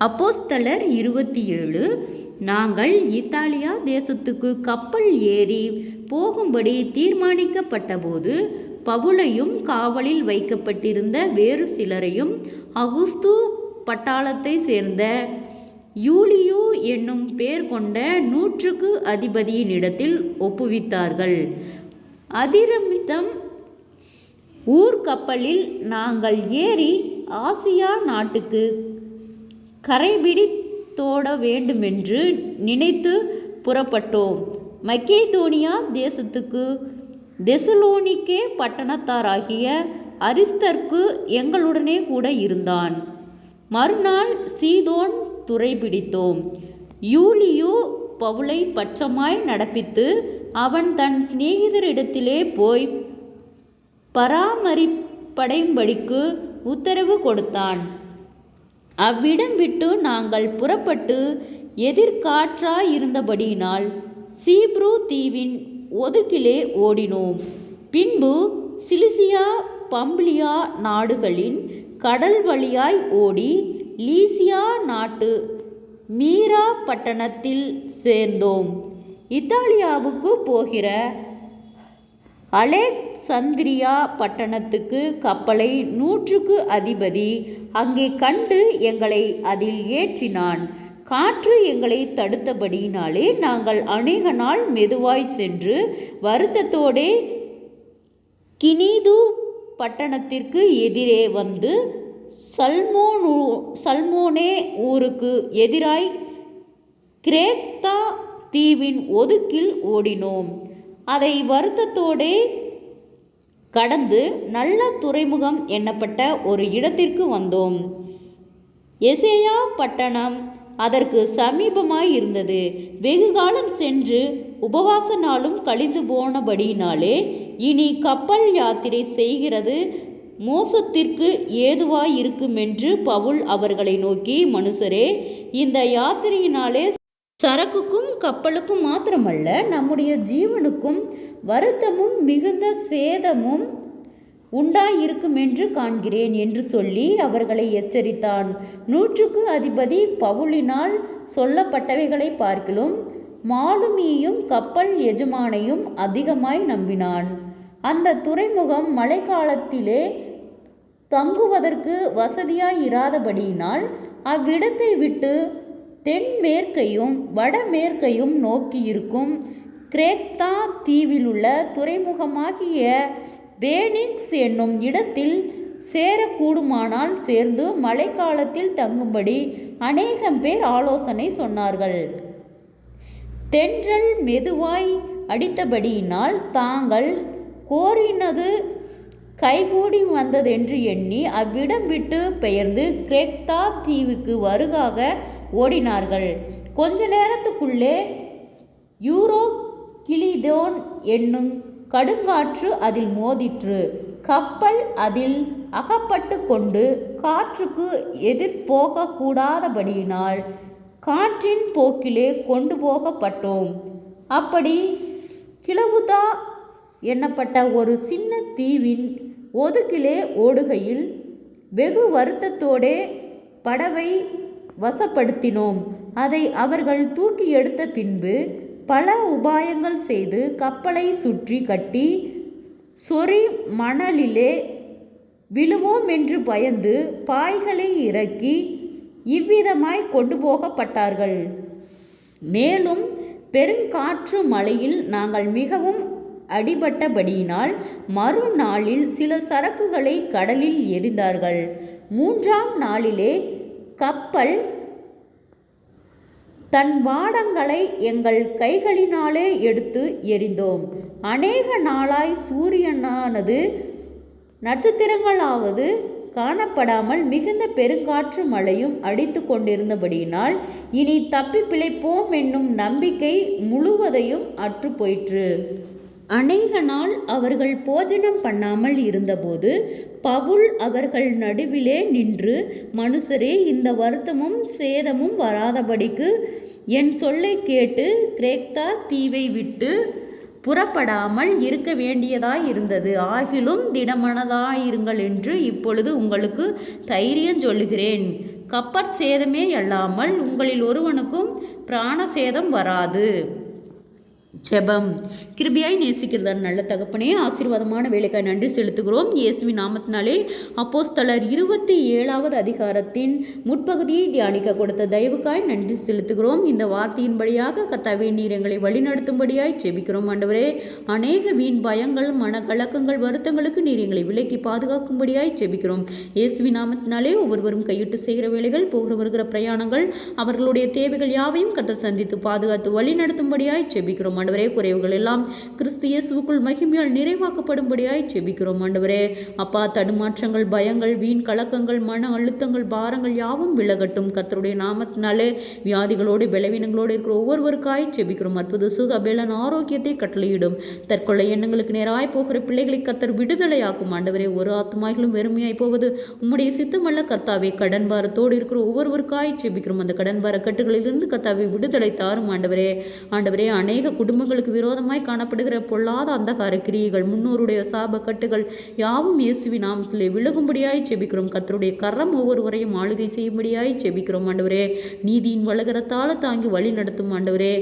அப்போஸ்தலர் இருபத்தி ஏழு நாங்கள் இத்தாலியா தேசத்துக்கு கப்பல் ஏறி போகும்படி தீர்மானிக்கப்பட்டபோது பவுலையும் காவலில் வைக்கப்பட்டிருந்த வேறு சிலரையும் அகுஸ்து பட்டாளத்தைச் சேர்ந்த யூலியு என்னும் பேர் கொண்ட நூற்றுக்கு அதிபதியினிடத்தில் ஒப்புவித்தார்கள். அதிரமித்தம் ஊர்க்கப்பலில் நாங்கள் ஏறி ஆசியா நாட்டுக்கு கரைபிடித்தோட வேண்டுமென்று நினைத்து புறப்பட்டோம். மக்கேதோனியா தேசத்துக்கு தெசலோனிக்கே பட்டணத்தாராகிய அரிஸ்தர்க்கு எங்களுடனே கூட இருந்தான். மறுநாள் சீதோன் துறை பிடித்தோம் யூலியோ பவுலை பட்சமாய் நடப்பித்து அவன் தன் சிநேகிதரிடத்திலே போய் பராமரிப்படையும்படிக்கு உத்தரவு கொடுத்தான். அவ்விடம் விட்டு நாங்கள் புறப்பட்டு எதிர்காற்றாயிருந்தபடியினால் சீப்ரு தீவின் ஒதுக்கிலே ஓடினோம். பின்பு சிலிசியா பம்பிலியா நாடுகளின் கடல் வழியாய் ஓடி லீசியா நாட்டு மீரா பட்டணத்தில் சேர்ந்தோம். இத்தாலியாவுக்கு போகிற அலெக்சந்திரியா பட்டணத்துக்கு கப்பலை நூற்றுக்கு அதிபதி அங்கே கண்டு எங்களை அதில் ஏற்றினான். காற்று எங்களை தடுத்தபடியினாலே நாங்கள் அநேக நாள் மெதுவாய் சென்று வருத்தத்தோடே கினிது பட்டணத்திற்கு எதிரே வந்து சல்மோனு சல்மோனே ஊருக்கு எதிராய் கிரேக்தா தீவின் ஒதுக்கில் ஓடினோம். அதை வருத்தத்தோடே கடந்து நல்ல துறைமுகம் எண்ணப்பட்ட ஒரு இடத்திற்கு வந்தோம். எசேயா பட்டணம் அதற்கு சமீபமாய் இருந்தது. வெகு காலம் சென்று உபவாச நாளும் கழிந்து போனபடியினாலே இனி கப்பல் யாத்திரை செய்கிறது மோசத்திற்கு ஏதுவாய் இருக்குமென்று பவுல் அவர்களை நோக்கி மனுஷரே இந்த யாத்திரையினாலே சரக்குக்கும் கப்பலுக்கும் மாத்திரமல்ல நம்முடைய ஜீவனுக்கும் வருத்தமும் மிகுந்த சேதமும் உண்டாயிருக்கும் என்று காண்கிறேன் என்று சொல்லி அவர்களை எச்சரித்தான். நூற்றுக்கு அதிபதி பவுலினால் சொல்லப்பட்டவைகளை பார்க்கிலும் மாலுமியையும் கப்பல் எஜமானையும் அதிகமாய் நம்பினான். அந்த துறைமுகம் மழைக்காலத்திலே தங்குவதற்கு வசதியாய் இராதபடியினால் அவ்விடத்தை விட்டு தென்மேற்கையும் வடமேற்கையும் நோக்கியிருக்கும் கிரேக்தா தீவிலுள்ள துறைமுகமாகிய பேனிக்ஸ் என்னும் இடத்தில் சேரக்கூடுமானால் சேர்ந்து மழைக்காலத்தில் தங்கும்படி அநேகம் பேர் ஆலோசனை சொன்னார்கள். தென்றல் மெதுவாய் அடித்தபடியினால் தாங்கள் கோரினது கைகூடி வந்ததென்று எண்ணி அவ்விடம் விட்டு பெயர்ந்து கிரேக்தா தீவுக்கு வருகாக ஓடினார்கள். கொஞ்ச நேரத்துக்குள்ளே யூரோ கிளிதோன் என்னும் கடுங்காற்று அதில் மோதிற்று. கப்பல் அதில் அகப்பட்டு கொண்டு காற்றுக்கு எதிர்போகக்கூடாதபடியினால் காற்றின் போக்கிலே கொண்டு போகப்பட்டோம். அப்படி கிளவுதா எண்ணப்பட்ட ஒரு சின்ன தீவின் ஒதுக்கிலே ஓடுகையில் வெகு வருத்தத்தோடே படவை வசப்படுத்தினோம். அதை அவர்கள் தூக்கி எடுத்த பின்பு பல உபாயங்கள் செய்து கப்பலை சுற்றி கட்டி சொறி மணலிலே விழுவோம் என்று பயந்து பாய்களை இறக்கி இவ்விதமாய் கொண்டு போகப்பட்டார்கள். மேலும் பெருங்காற்று மழையில் நாங்கள் மிகவும் அடிபட்டபடியினால் மறுநாளில் சில சரக்குகளை கடலில் எரிந்தார்கள் மூன்றாம் நாளிலே கப்பல் தன் வாடங்களை எங்கள் கைகளினாலே எடுத்து எரிந்தோம் அநேக நாளாய் சூரியனானது நட்சத்திரங்களாவது காணப்படாமல் மிகுந்த பெருங்காற்று மழையும் அடித்து கொண்டிருந்தபடியினால் இனி தப்பி பிழைப்போம் என்னும் நம்பிக்கை முழுவதையும் அற்று போயிற்று அநேக நாள் அவர்கள் போஜனம் பண்ணாமல் இருந்தபோது பவுல் அவர்கள் நடுவிலே நின்று மனுஷரே இந்த வருத்தமும் சேதமும் வராதபடிக்கு என் சொல்லை கேட்டு கிரேக்தா தீவை விட்டு புறப்படாமல் இருக்க வேண்டியதாய் இருந்தது ஆகிலும் திடமனதாயிருங்கள் என்று இப்பொழுது உங்களுக்கு தைரியம் சொல்லுகிறேன். கப்பற் சேதமே அல்லாமல் உங்களில் ஒருவனுக்கும் பிராண சேதம் வராது. ஜெபம். கிருபியாய் நேசிக்கிறதா நல்ல தகப்பனே ஆசீர்வாதமான வேலைக்காய் நன்றி செலுத்துகிறோம். இயேசுவின் நாமத்தினாலே அப்போஸ்தலர் இருபத்தி ஏழாவது அதிகாரத்தின் முற்பகுதியை தியானிக்க கொடுத்த தயவுக்காய் நன்றி செலுத்துகிறோம். இந்த வார்த்தையின்படியாக கத்தாவே நீர் எங்களை வழிநடத்தும்படியாய் ஜெபிக்கிறோம் ஆண்டவரே. அநேக வீண் பயங்கள் மனக்கலக்கங்கள் வருத்தங்களுக்கு நீர் எங்களை விலக்கி பாதுகாக்கும்படியாய் ஜெபிக்கிறோம். இயேசுவின் நாமத்தினாலே ஒவ்வொருவரும் கையிட்டு செய்கிற வேலைகள் போகிற வருகிற பிரயாணங்கள் அவர்களுடைய தேவைகள் யாவையும் கத்தர் சந்தித்து பாதுகாத்து வழி நடத்தும்படியாய் ஜெபிக்கிறோம் ஆண்டவரே குறைவுகள் எல்லாம் கிறிஸ்து இயேசுவுக்குள் மகிமையால் நிறைவாக்கப்படும்படியாய் செபிக்கிறோம் ஆண்டவரே. அப்பா தடுமாற்றங்கள் பயங்கள் வீண் கலக்கங்கள் மன அழுத்தங்கள் பாரங்கள் யாவும் விலகட்டும் கத்தருடைய நாமத்தினாலே. வியாதிகளோடு பலவீனங்களோடு இருக்கிற ஒவ்வொருவருக்காய் செபிக்கிறோம் அற்புத சுக பலன் ஆரோக்கியத்தை கட்டளையிடும். தற்கொலை எண்ணங்களுக்கு நேராய் போகிற பிள்ளைகளை கத்தர் விடுதலையாக்கும் ஆண்டவரே. ஒரு ஆத்மாய்களும் வெறுமையாய் போவது உம்முடைய சித்தமல்ல கர்த்தாவே. கடன் பாரத்தோடு இருக்கிற ஒவ்வொருவருக்காய் செபிக்கிறோம் அந்த கடன் பார கட்டுகளிலிருந்து கர்த்தாவே விடுதலை தாரும் ஆண்டவரே. ஆண்டவரே அநேக குடும்ப குடும்பங்களுக்கு விரோதமாய் காணப்படுகிற பொல்லாத அந்தகார கிரியைகள் முன்னோருடைய சாபக்கட்டுகள் யாவும் இயேசுவி நாமத்திலே விலகும்படியாய் செபிக்கிறோம். கத்தருடைய கரம் ஒவ்வொருவரையும் ஆளுகை செய்யும்படியாய் செபிக்கிறோம் ஆண்டவரே. நீதியின் வளகரத்தால தாங்கி வழி நடத்தும் ஆண்டவரே.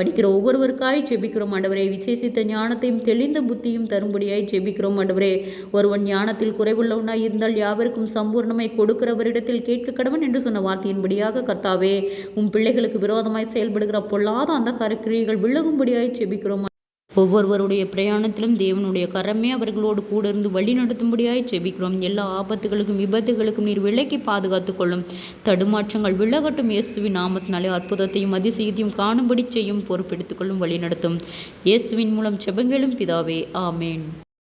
படிக்கிற ஒவ்வொருவருக்காய் ஜெபிக்கிறோம் ஆண்டவரே. விசேஷித்த ஞானத்தையும் தெளிந்த புத்தியும் தரும்படியாய் ஜெபிக்கிறோம் ஆண்டவரே. ஒருவன் ஞானத்தில் குறைவுள்ளவனாய் இருந்தால் யாவருக்கும் சம்பூர்ணமை கொடுக்கிறவரிடத்தில் கேட்க கடவன் என்று சொன்ன வார்த்தையின்படியாக கர்த்தாவே உன் பிள்ளைகளுக்கு விரோதமாய் செயல்படுகிற பொல்லாத அந்த கிரியைகள் விலகும்படியாய் ஜெபிக்கிறோம் ஒவ்வொருவருடைய பிரயாணத்திலும் தேவனுடைய கரமே அவர்களோடு கூட இருந்து வழி நடத்தும்படியாய் செபிக்கிறோம் எல்லா ஆபத்துகளுக்கும் விபத்துகளுக்கும் நீர் விலக்கி பாதுகாத்துக் கொள்ளும். தடுமாற்றங்கள் விலகட்டும். இயேசுவின் நாமத்தினாலே அற்புதத்தையும் அதிசயத்தையும் காணும்படி செய்யும் பொறுப்பெடுத்துக் கொள்ளும் வழி நடத்தும் இயேசுவின் மூலம் செபங்களும் பிதாவே ஆமேன்.